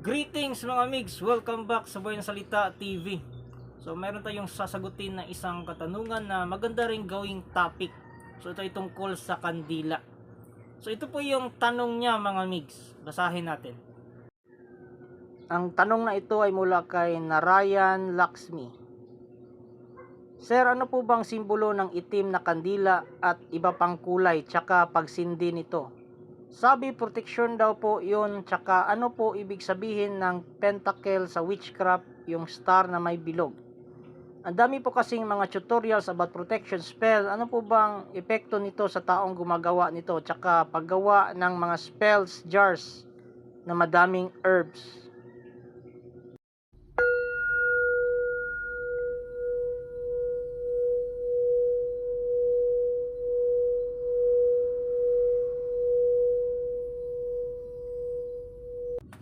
Greetings mga amigs! Welcome back sa Bayan Salita TV. So meron tayong sasagutin na isang katanungan na maganda ring gawing topic. So ito ay tungkol sa kandila. So ito po yung tanong niya mga amigs. Basahin natin. Ang tanong na ito ay mula kay Narayan Laxmi. Sir, ano po bang simbolo ng itim na kandila at iba pang kulay tsaka pagsindi nito? Sabi protection daw po yun, tsaka ano po ibig sabihin ng pentacle sa witchcraft, yung star na may bilog. Ang dami po kasing mga tutorials about protection spell. Ano po bang epekto nito sa taong gumagawa nito? Tsaka paggawa ng mga spells jars na madaming herbs.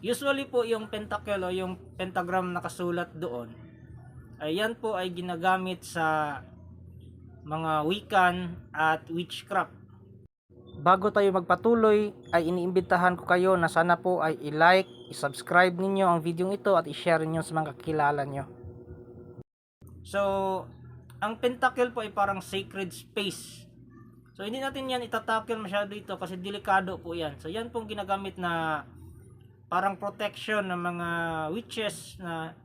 Usually po yung pentacle o yung pentagram nakasulat doon, ay yan po ay ginagamit sa mga wikan at witchcraft. Bago tayo magpatuloy, ay iniimbitahan ko kayo na sana po ay i-like, i-subscribe ninyo ang video ito at i-share niyo sa mga kakilala nyo. So, ang pentacle po ay parang sacred space. So, hindi natin yan itatackle masyado dito kasi delikado po yan. So, yan pong ginagamit na parang protection ng mga witches na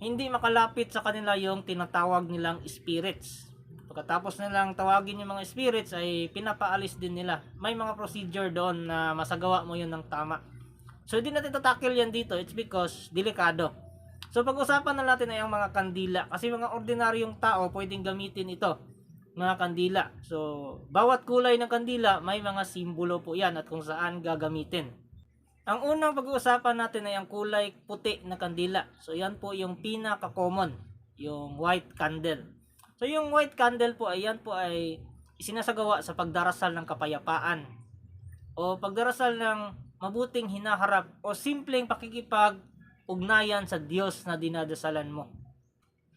hindi makalapit sa kanila yung tinatawag nilang spirits. Pagkatapos nilang tawagin yung mga spirits ay pinapaalis din nila. May mga procedure doon na masagawa mo yun ng tama. So hindi natin tatakil yan dito. It's because delikado. So pag-usapan na natin ay ang mga kandila. Kasi mga ordinaryong tao pwedeng gamitin ito. Mga kandila. So bawat kulay ng kandila may mga simbolo po yan at kung saan gagamitin. Ang unang pag-uusapan natin ay ang kulay puti na kandila. So yan po yung pinaka-common, yung white candle. So yung white candle po ay yan po ay isinasagawa sa pagdarasal ng kapayapaan o pagdarasal ng mabuting hinaharap o simpleng pakikipag-ugnayan sa Diyos na dinadasalan mo.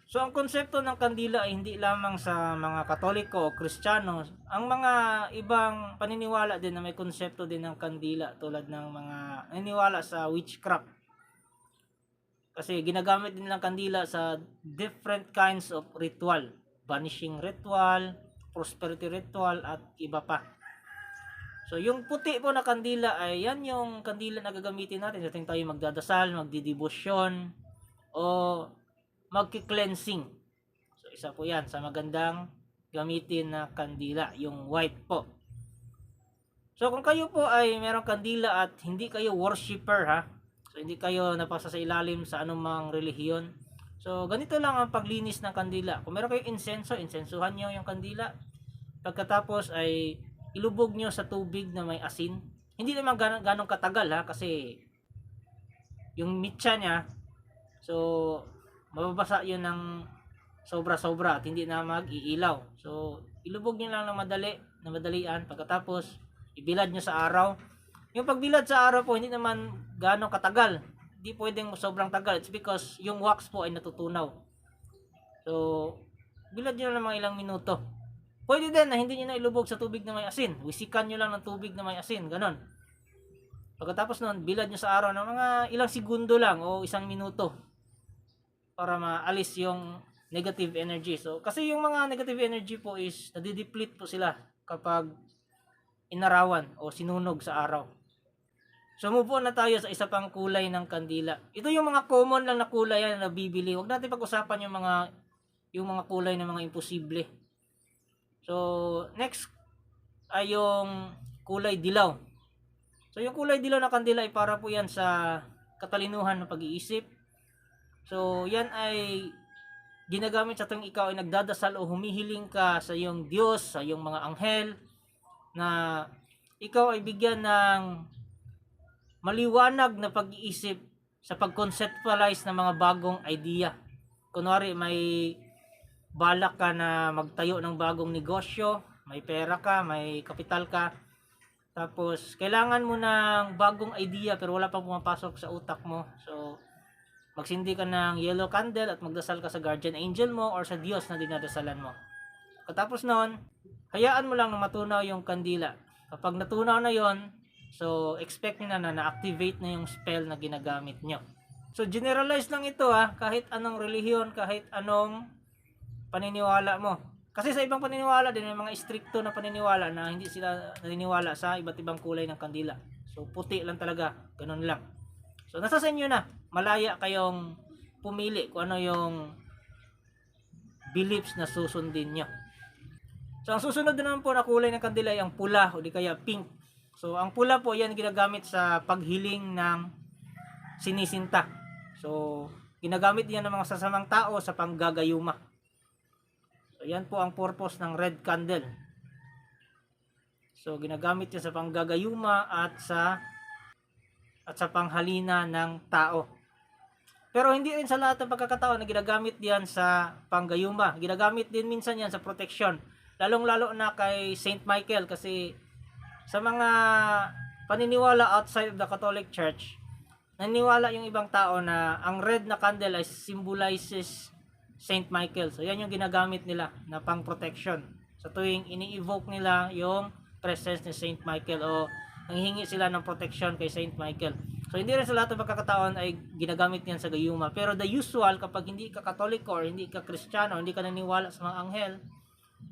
So ang konsepto ng kandila ay hindi lamang sa mga Katoliko o Kristiyano. Ang mga ibang paniniwala din na may konsepto din ng kandila tulad ng mga naniniwala sa witchcraft. Kasi ginagamit din ng kandila sa different kinds of ritual. Banishing ritual, prosperity ritual, at iba pa. So yung puti po na kandila ay yan yung kandila na gagamitin natin sa tuwing tayo magdadasal, magdidibosyon, o magki-cleansing. So isa po 'yan sa magandang gamitin na kandila, yung white po. So kung kayo po ay merong kandila at hindi kayo worshipper ha, so hindi kayo napasa sa ilalim sa anumang relihiyon, so ganito lang ang paglinis ng kandila. Kung meron kayong insenso, insensuhan nyo yung kandila. Pagkatapos ay ilubog nyo sa tubig na may asin. Hindi naman gan- ganong katagal ha, kasi yung mitya niya, so mababasa yun ng sobra-sobra at hindi na mag-iilaw. So, ilubog nyo lang ng madali, na madalian. Pagkatapos, ibilad nyo sa araw. Yung pagbilad sa araw po, hindi naman gano'ng katagal. Hindi pwedeng sobrang tagal. It's because yung wax po ay natutunaw. So, bilad nyo lang ng mga ilang minuto. Pwede din na hindi nyo na ilubog sa tubig na may asin. Wisikan nyo lang ng tubig na may asin. Ganon. Pagkatapos nun, bilad nyo sa araw ng mga ilang segundo lang o isang minuto para maalis yung negative energy. So, kasi yung mga negative energy po is nadideplete po sila kapag inarawan o sinunog sa araw. So, move on na tayo sa isa pang kulay ng kandila. Ito yung mga common lang na kulay na nabibili. Huwag natin pag-usapan yung mga yung mga kulay ng mga imposible. So, next ay yung kulay dilaw. So, yung kulay dilaw na kandila ay para po yan sa katalinuhan ng pag-iisip, So, yan ay ginagamit sa tuwing ikaw ay nagdadasal o humihiling ka sa iyong Diyos, sa iyong mga anghel, na ikaw ay bigyan ng maliwanag na pag-iisip sa pag-conceptualize ng mga bagong idea. Kunwari, may balak ka na magtayo ng bagong negosyo, may pera ka, may kapital ka, tapos kailangan mo ng bagong idea pero wala pang pumapasok sa utak mo. So, magsindi ka ng yellow candle at magdasal ka sa guardian angel mo or sa Diyos na dinadasalan mo. Katapos noon, hayaan mo lang na matunaw yung kandila. Kapag natunaw na yon, so expect nyo na na na-activate na yung spell na ginagamit nyo. So generalize lang ito ha, kahit anong relihiyon, kahit anong paniniwala mo. Kasi sa ibang paniniwala din may mga stricto na paniniwala na hindi sila naniniwala sa iba't ibang kulay ng kandila. So puti lang talaga, ganun lang. So nasa sa inyo na, malaya kayong pumili kung ano yung beliefs na susundin nyo. So ang susunod na naman po na kulay ng kandila ay ang pula o di kaya pink. So ang pula po yan ginagamit sa paghiling ng sinisinta. So ginagamit yan ng mga sasamang tao sa panggagayuma. So yan po ang purpose ng red candle. So ginagamit yan sa panggagayuma at sa at sa panghalina ng tao. Pero hindi rin sa lahat ng pagkakataon na ginagamit diyan sa panggayuma. Ginagamit din minsan yan sa protection. Lalong-lalo na kay Saint Michael kasi sa mga paniniwala outside of the Catholic Church, naniniwala yung ibang tao na ang red na candle ay symbolizes Saint Michael. So yan yung ginagamit nila na pang protection. Sa tuwing ini-evoke nila yung presence ni Saint Michael o nanghihingi sila ng protection kay Saint Michael. So hindi rin sa lahat ng pagkakataon ay ginagamit yan sa gayuma. Pero the usual kapag hindi ka katoliko or hindi ka kristyano, hindi ka naniniwala sa mga anghel,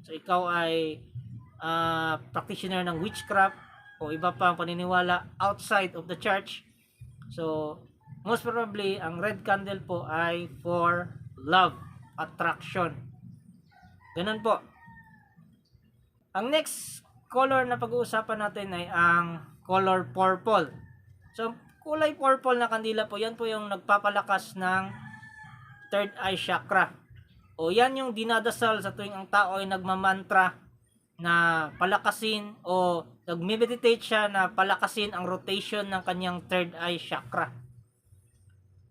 so ikaw ay ah, practitioner ng witchcraft o iba pang paniniwala outside of the church. So most probably ang red candle po ay for love, attraction. Ganun po. Ang next color na pag-uusapan natin ay ang color purple. So, kulay purple na kandila po, yan po yung nagpapalakas ng third eye chakra. O yan yung dinadasal sa tuwing ang tao ay nagmamantra na palakasin o nagme-meditate siya na palakasin ang rotation ng kanyang third eye chakra.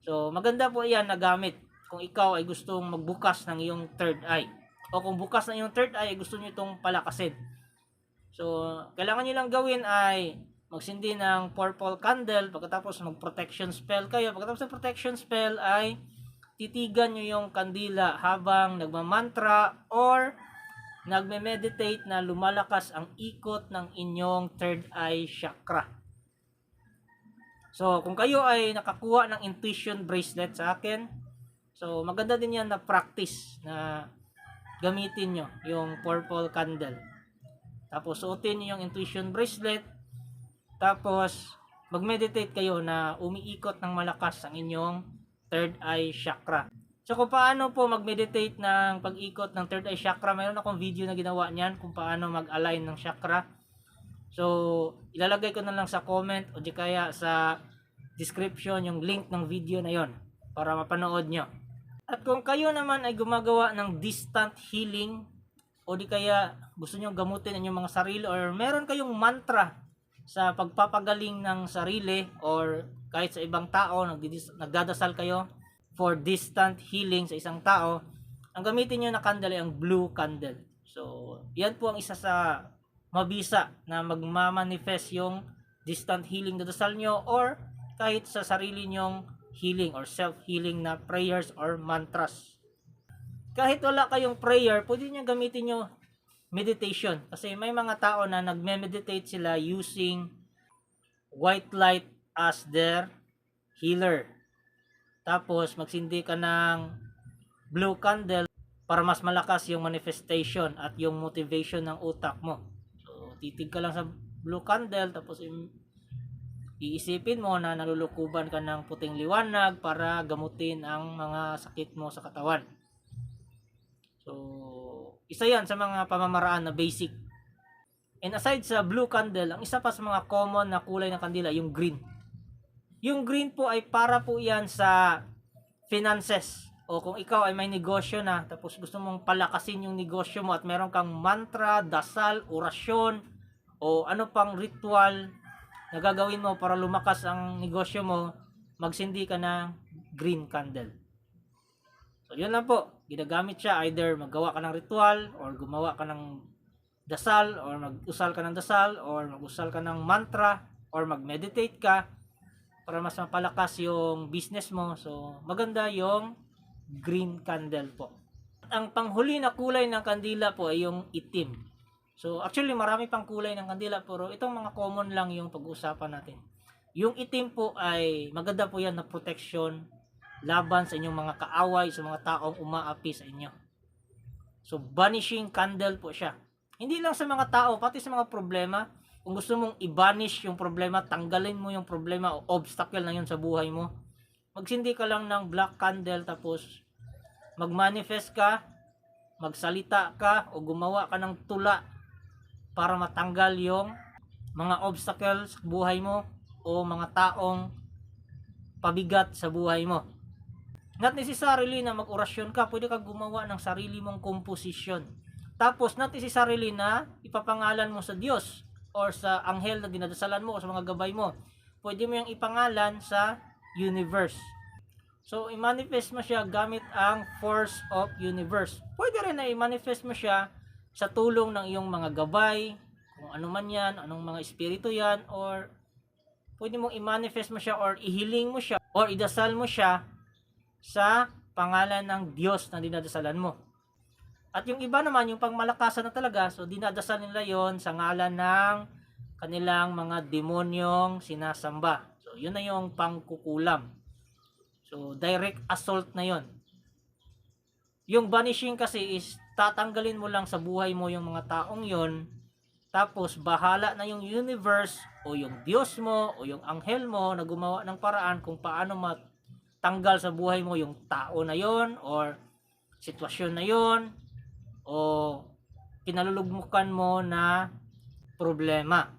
So, maganda po yan na gamit kung ikaw ay gustong magbukas ng iyong third eye. O kung bukas na iyong third eye, gusto niyo itong palakasin. So, kailangan nyo lang gawin ay magsindi ng purple candle, pagkatapos mag-protection spell kayo. Pagkatapos ng protection spell ay titigan nyo yung kandila habang nagmamantra or nagme-meditate na lumalakas ang ikot ng inyong third eye chakra. So, kung kayo ay nakakuha ng intuition bracelet sa akin, so maganda din yan na practice na gamitin nyo yung purple candle. Tapos suotin niyo yung intuition bracelet. Tapos mag-meditate kayo na umiikot ng malakas ang inyong third eye chakra. So kung paano po mag-meditate ng pag-ikot ng third eye chakra, mayroon akong video na ginawa niyan kung paano mag-align ng chakra. So ilalagay ko na lang sa comment o di kaya sa description yung link ng video na yon para mapanood nyo. At kung kayo naman ay gumagawa ng distant healing o di kaya gusto nyo gamutin ang inyong mga sarili or meron kayong mantra sa pagpapagaling ng sarili or kahit sa ibang tao nagdadasal kayo for distant healing sa isang tao ang gamitin nyo na candle ay ang blue candle. So yan po ang isa sa mabisa na magmamanifest yung distant healing na dasal nyo or kahit sa sarili nyong healing or self-healing na prayers or mantras. Kahit wala kayong prayer, pwede nyo gamitin nyo meditation. Kasi may mga tao na nagme-meditate sila using white light as their healer. Tapos, magsindi ka ng blue candle para mas malakas yung manifestation at yung motivation ng utak mo. So, titig ka lang sa blue candle, tapos iisipin mo na nalulukuban ka ng puting liwanag para gamutin ang mga sakit mo sa katawan. So, isa yan sa mga pamamaraan na basic. And aside sa blue candle, ang isa pa sa mga common na kulay ng kandila, yung green. Yung green po ay para po yan sa finances. O kung ikaw ay may negosyo na, tapos gusto mong palakasin yung negosyo mo at meron kang mantra, dasal, orasyon, o ano pang ritual na gagawin mo para lumakas ang negosyo mo, magsindi ka ng green candle. So, yun lang po. Ginagamit siya either maggawa ka ng ritual or gumawa ka ng dasal or mag-usal ka ng dasal or mag-usal ka ng mantra or mag-meditate ka para mas mapalakas yung business mo. So, maganda yung green candle po. Ang panghuli na kulay ng kandila po ay yung itim. So, actually marami pang kulay ng kandila pero itong mga common lang yung pag-uusapan natin. Yung itim po ay maganda po yan na protection laban sa inyong mga kaaway, sa mga taong umaapi sa inyo. So, banishing candle po siya. Hindi lang sa mga tao, pati sa mga problema. Kung gusto mong i-banish yung problema, tanggalin mo yung problema o obstacle na yun sa buhay mo. Magsindi ka lang ng black candle tapos mag-manifest ka, magsalita ka o gumawa ka ng tula para matanggal yung mga obstacles sa buhay mo o mga taong pabigat sa buhay mo. Not necessarily na mag-orasyon ka, pwede ka gumawa ng sarili mong komposisyon. Tapos, not necessarily na ipapangalan mo sa Diyos or sa anghel na dinadasalan mo o sa mga gabay mo. Pwede mo yung ipangalan sa universe. So, i-manifest mo siya gamit ang force of universe. Pwede rin na i-manifest mo siya sa tulong ng iyong mga gabay, kung ano man yan, anong mga espiritu yan, or pwede mong i-manifest mo siya or ihiling mo siya or idasal mo siya sa pangalan ng Diyos na dinadasalan mo. At yung iba naman, yung pangmalakasan na talaga, so dinadasal nila yon sa ngalan ng kanilang mga demonyong sinasamba. So, yun na yung pangkukulam. So, direct assault na yon. Yung banishing kasi is tatanggalin mo lang sa buhay mo yung mga taong yon tapos bahala na yung universe o yung Diyos mo o yung anghel mo na gumawa ng paraan kung paano matanggal sa buhay mo yung tao na yon or sitwasyon na yon o pinalulugmukan mo na problema.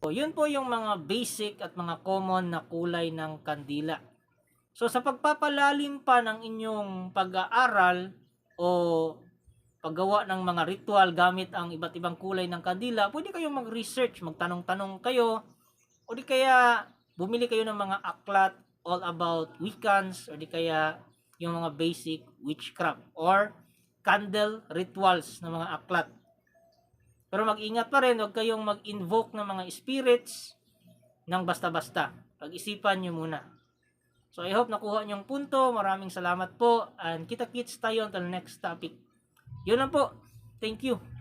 O yun po yung mga basic at mga common na kulay ng kandila. So sa pagpapalalim pa ng inyong pag-aaral o paggawa ng mga ritual gamit ang iba't ibang kulay ng kandila, pwede kayong mag-research, magtanong-tanong kayo, o di kaya bumili kayo ng mga aklat all about Wiccans, o di kaya yung mga basic witchcraft, or candle rituals ng mga aklat. Pero mag-ingat pa rin, huwag kayong mag-invoke ng mga spirits ng basta-basta. Pag-isipan nyo muna. So I hope nakuha nyo yung punto. Maraming salamat po. And kita-kits tayo until next topic. Yun lang po. Thank you.